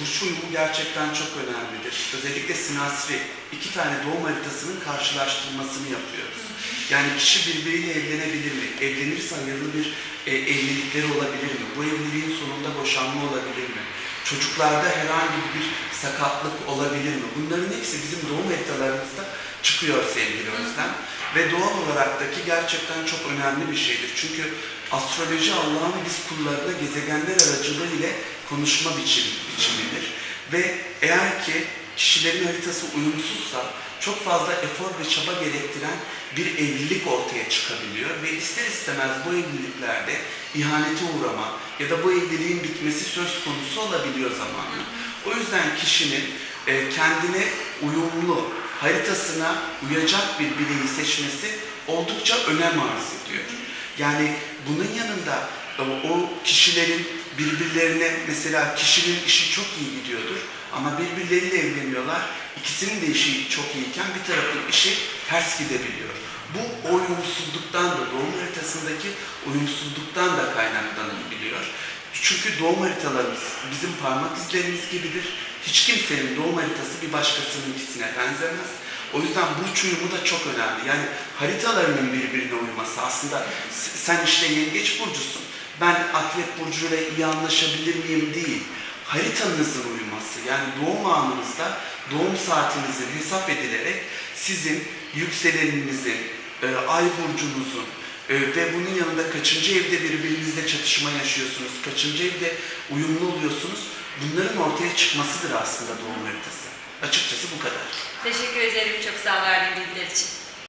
burç uyumu gerçekten çok önemlidir. Özellikle sinastri, iki tane doğum haritasının karşılaştırmasını yapıyoruz. Yani kişi birbiriyle evlenebilir mi? Evlenirse hayırlı bir e, evlilikleri olabilir mi? Bu evliliğin sonunda boşanma olabilir mi? Çocuklarda herhangi bir sakatlık olabilir mi? Bunların hepsi bizim doğum haritalarımızda çıkıyor sevgili Özlem. Ve doğal olarak da ki gerçekten çok önemli bir şeydir. Çünkü astroloji Allah'ın biz kullarına gezegenler aracılığıyla konuşma biçim, biçimidir. Ve eğer ki kişilerin haritası uyumsuzsa çok fazla efor ve çaba gerektiren bir evlilik ortaya çıkabiliyor ve ister istemez bu evliliklerde ihanete uğrama ya da bu evliliğin bitmesi söz konusu olabiliyor zamanla. O yüzden kişinin e, kendine uyumlu, haritasına uyacak bir bireyi seçmesi oldukça önem arz ediyor. Yani bunun yanında e, o kişilerin birbirlerine mesela kişinin işi çok iyi gidiyordur ama birbirleriyle evleniyorlar. İkisinin de işi çok iyiyken bir tarafın işi ters gidebiliyor. Bu o uyumsuzluktan da doğum haritasındaki uyumsuzluktan da kaynaklanabiliyor. Çünkü doğum haritalarımız bizim parmak izlerimiz gibidir. Hiç kimsenin doğum haritası bir başkasınınkisine benzemez. O yüzden burç uyumu da çok önemli. Yani haritalarının birbirine uyması aslında sen işte yengeç burcusun. Ben akrep burcuyla iyi anlaşabilir miyim değil. Haritanızın uyuması yani doğum anınızda doğum saatinizin hesap edilerek sizin yükseleninizin, e, ay burcunuzun e, ve bunun yanında kaçıncı evde birbirinizle çatışma yaşıyorsunuz, kaçıncı evde uyumlu oluyorsunuz bunların ortaya çıkmasıdır aslında doğum haritası. Açıkçası bu kadar. Teşekkür ederim çok sağ ol verdiğin bilgiler için.